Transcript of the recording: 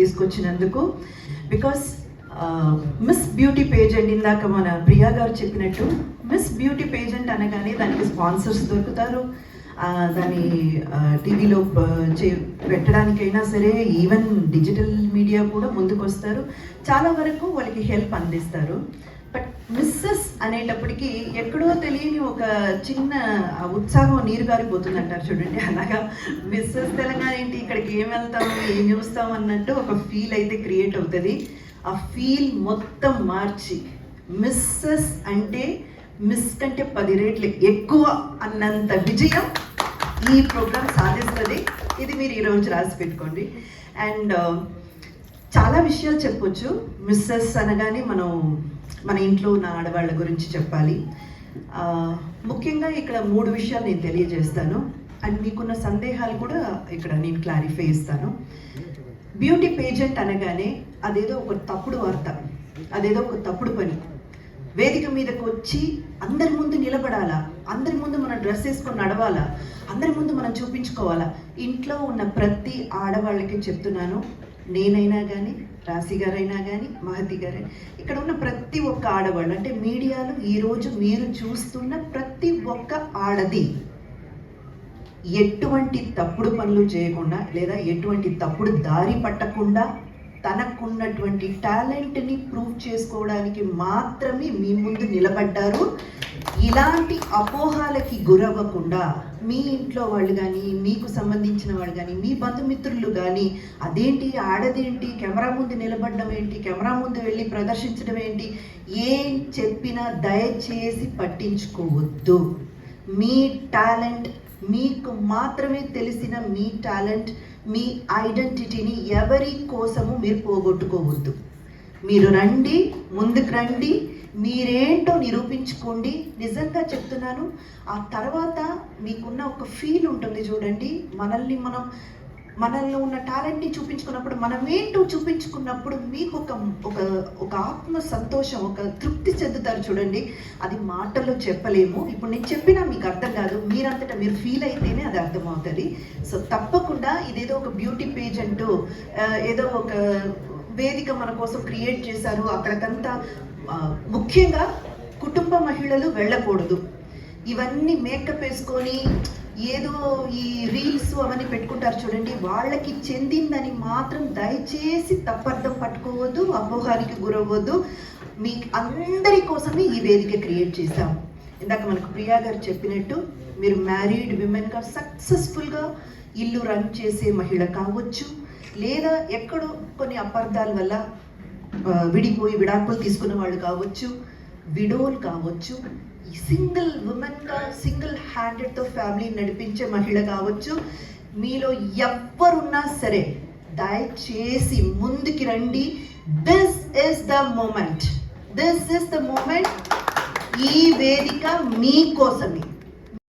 తీసుకొచ్చినందుకు. Because miss beauty pageant ఇందాక మన ప్రియా గారు చెప్పినట్టు మిస్ బ్యూటీ పేజెంట్ అనగానే దానికి స్పాన్సర్స్ దొరుకుతారు. దాని టీవీలో చే పెట్టడానికైనా సరే ఈవెన్ డిజిటల్ మీడియా కూడా ముందుకు వస్తారు చాలా వరకు వాళ్ళకి హెల్ప్ అందిస్తారు. మిస్సెస్ అనేటప్పటికీ ఎక్కడో తెలియని ఒక చిన్న ఉత్సాహం నీరు గారిపోతుంది అంటారు చూడండి. అలాగా మిస్సెస్ తెలంగాణ ఏంటి? ఇక్కడికి ఏం వెళ్తాం? ఏం చూస్తాం అన్నట్టు ఒక ఫీల్ అయితే క్రియేట్ అవుతుంది. ఆ ఫీల్ మొత్తం మార్చి మిస్సెస్ అంటే మిస్ కంటే పది రేట్లు ఎక్కువ అన్నంత విజయం ఈ ప్రోగ్రామ్ సాధిస్తుంది. ఇది మీరు ఈరోజు రాసి పెట్టుకోండి. అండ్ చాలా విషయాలు చెప్పొచ్చు. మిస్సెస్ అనగానే మనం మన ఇంట్లో ఉన్న ఆడవాళ్ళ గురించి చెప్పాలి. ముఖ్యంగా ఇక్కడ మూడు విషయాలు నేను తెలియజేస్తాను. అండ్ మీకున్న సందేహాలు కూడా ఇక్కడ నేను క్లారిఫై ఇస్తాను బ్యూటీ పేజెంట్ అనగానే అదేదో ఒక తప్పుడు వార్త అదేదో ఒక తప్పుడు పని. వేదిక మీదకు వచ్చి అందరి ముందు నిలబడాలా? అందరి ముందు మనం డ్రెస్ వేసుకొని నడవాలా? అందరి ముందు మనం చూపించుకోవాలా? ఇంట్లో ఉన్న ప్రతి ఆడవాళ్ళకి చెప్తున్నాను. నేనైనా కానీ రాశి గారైనా కానీ మహతి గారైనా ఇక్కడ ఉన్న ప్రతి ఒక్క ఆడవాళ్ళు అంటే మీడియాలో ఈరోజు మీరు చూస్తున్న ప్రతి ఒక్క ఆడది ఎటువంటి తప్పుడు పనులు చేయకుండా లేదా ఎటువంటి తప్పుడు దారి పట్టకుండా తనకున్నటువంటి టాలెంట్ని ప్రూవ్ చేసుకోవడానికి మాత్రమే మీ ముందు నిలబడ్డారు. ఇలాంటి అపోహాలకి గురవ్వకుండా మీ ఇంట్లో వాళ్ళు కానీ మీకు సంబంధించిన వాళ్ళు కానీ మీ బంధుమిత్రులు కానీ అదేంటి ఆడదేంటి కెమెరా ముందు నిలబడడం ఏంటి కెమెరా ముందు వెళ్ళి ప్రదర్శించడం ఏంటి ఏం చెప్పినా దయచేసి పట్టించుకోవద్దు. మీ టాలెంట్ మీకు మాత్రమే తెలిసిన మీ టాలెంట్ మీ ఐడెంటిటీని ఎవరి కోసము మీరు పోగొట్టుకోవద్దు. మీరు రండి ముందుకు రండి మీరేంటో నిరూపించుకోండి. నిజంగా చెప్తున్నాను ఆ తర్వాత మీకున్న ఒక ఫీల్ ఉంటుంది చూడండి. మనల్ని మనం మనల్లో ఉన్న టాలెంట్ని చూపించుకున్నప్పుడు మనం ఏంటో చూపించుకున్నప్పుడు మీకు ఒక ఒక ఒక ఆత్మ సంతోషం ఒక తృప్తి చెందుతారు చూడండి. అది మాటల్లో చెప్పలేము. ఇప్పుడు నేను చెప్పినా మీకు అర్థం కాదు. మీరంతటా మీరు ఫీల్ అయితేనే అది అర్థమవుతుంది. సో తప్పకుండా ఇదేదో ఒక బ్యూటీ పేజ్ అంటూ ఏదో ఒక వేదిక మన కోసం క్రియేట్ చేశారు. అక్కడికంతా ముఖ్యంగా కుటుంబ మహిళలు వెళ్ళకూడదు. ఇవన్నీ మేకప్ వేసుకొని ఏదో ఈ రీల్స్ అవన్నీ పెట్టుకుంటారు చూడండి. వాళ్ళకి చెందిందని మాత్రం దయచేసి తప్పర్థం పట్టుకోవద్దు అపోహానికి గురవ్వద్దు. మీ అందరి కోసమే ఈ వేదిక క్రియేట్ చేశాం. ఇందాక మనకు ప్రియా గారు చెప్పినట్టు మీరు మ్యారీడ్ విమెన్గా సక్సెస్ఫుల్గా ఇల్లు రన్ చేసే మహిళ కావచ్చు లేదా ఎక్కడో కొన్ని అపార్థాల వల్ల విడిపోయి విడాకులు తీసుకున్న వాళ్ళు కావచ్చు విడోలు కావచ్చు సింగిల్ ఉమెన్గా సింగిల్ హ్యాండెడ్తో ఫ్యామిలీ నడిపించే మహిళ కావచ్చు మీలో ఎవ్వరున్నా సరే దయచేసి ముందుకి రండి. This is the moment this is the moment ఈ వేదిక మీకోసమే.